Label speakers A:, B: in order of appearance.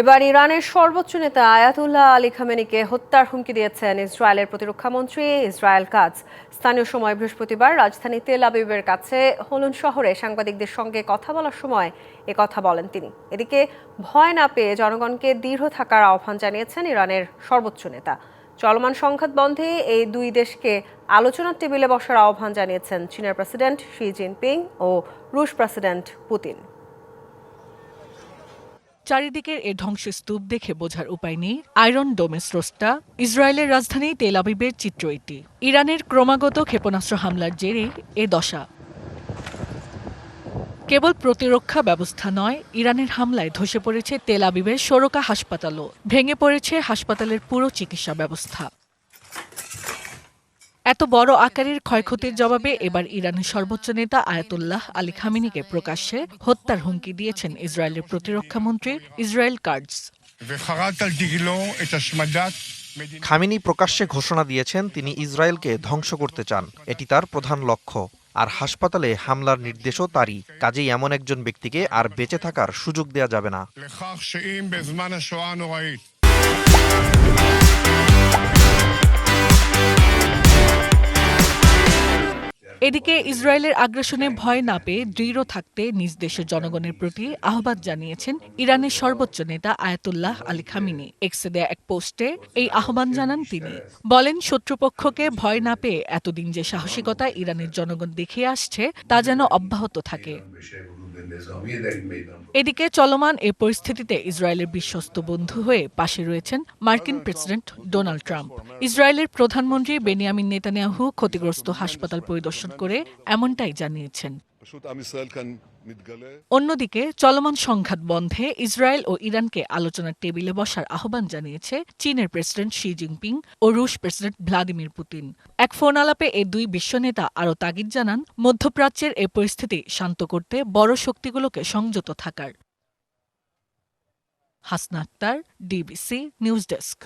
A: এবার ইরানের সর্বোচ্চ নেতা আয়াতুল্লাহ আলী খামেনিকে হত্যার হুমকি দিয়েছেন ইসরায়েলের প্রতিরক্ষামন্ত্রী ইসরায়েল কাজ স্থানীয় সময় বৃহস্পতিবার রাজধানী তেল আবিবের কাছে হলুন শহরে সাংবাদিকদের সঙ্গে কথা বলার সময় এ কথা বলেন তিনি এদিকে ভয় না পেয়ে জনগণকে দৃঢ় থাকার আহ্বান জানিয়েছেন ইরানের সর্বোচ্চ নেতা চলমান সংঘাত বন্ধে এই দুই দেশকে আলোচনার টেবিলে বসার আহ্বান জানিয়েছেন চীনের প্রেসিডেন্ট শি জিনপিং ও রুশ প্রেসিডেন্ট পুতিন
B: চারিদিকের এ ধ্বংসস্তূপ দেখে বোঝার উপায় নেই আয়রন ডোমে স্রষ্টা ইসরায়েলের রাজধানী তেল আবিবের চিত্র এটি ইরানের ক্রমাগত ক্ষেপণাস্ত্র হামলার জেরে এ দশা কেবল প্রতিরক্ষা ব্যবস্থা নয় ইরানের হামলায় ধসে পড়েছে তেল আবিবের সরকা হাসপাতালও ভেঙে পড়েছে হাসপাতালের পুরো চিকিৎসা ব্যবস্থা এত বড় আকারের ক্ষয়ক্ষতির জবাবে এবার ইরানের সর্বোচ্চ নেতা আয়াতুল্লাহ আলী খামিনিকে প্রকাশ্যে হত্যার হুমকি দিয়েছেন ইসরায়েলের প্রতিরক্ষামন্ত্রী ইসরায়েল কার্ডস
C: খামিনি প্রকাশ্যে ঘোষণা দিয়েছেন তিনি ইসরায়েলকে ধ্বংস করতে চান এটি তার প্রধান লক্ষ্য আর হাসপাতালে হামলার নির্দেশও তারই কাজেই এমন একজন ব্যক্তিকে আর বেঁচে থাকার সুযোগ দেয়া যাবে না
B: এদিকে ইসরায়েলের আগ্রাসনে ভয় না পেয়ে দৃঢ় থাকতে নিজ দেশের জনগণের প্রতি আহ্বান জানিয়েছেন ইরানের সর্বোচ্চ নেতা আয়াতুল্লাহ আলী খামিনি এক্সে দেয়া এক পোস্টে এই আহ্বান জানান তিনি বলেন শত্রুপক্ষকে ভয় না পেয়ে এতদিন যে সাহসিকতা ইরানের জনগণ দেখিয়ে আসছে তা যেন অব্যাহত থাকে এদিকে চলমান এ পরিস্থিতিতে ইসরায়েলের বিশ্বস্ত বন্ধু হয়ে পাশে রয়েছেন মার্কিন প্রেসিডেন্ট ডোনাল্ড ট্রাম্প ইসরায়েলের প্রধানমন্ত্রী বেনিয়ামিন নেতানিয়াহু ক্ষতিগ্রস্ত হাসপাতাল পরিদর্শন করে এমনটাই জানিয়েছেন অন্যদিকে চলমান সংঘাত বন্ধে ইসরায়েল ও ইরানকে আলোচনার টেবিলে বসার আহ্বান জানিয়েছে চীনের প্রেসিডেন্ট শি জিনপিং ও রুশ প্রেসিডেন্ট ভ্লাদিমির পুতিন এক ফোন আলাপে এ দুই বিশ্ব নেতা আরও তাগিদ জানান মধ্যপ্রাচ্যের এ পরিস্থিতি শান্ত করতে বড় শক্তিগুলোকে সংযত থাকার Hasna Akter DBC news desk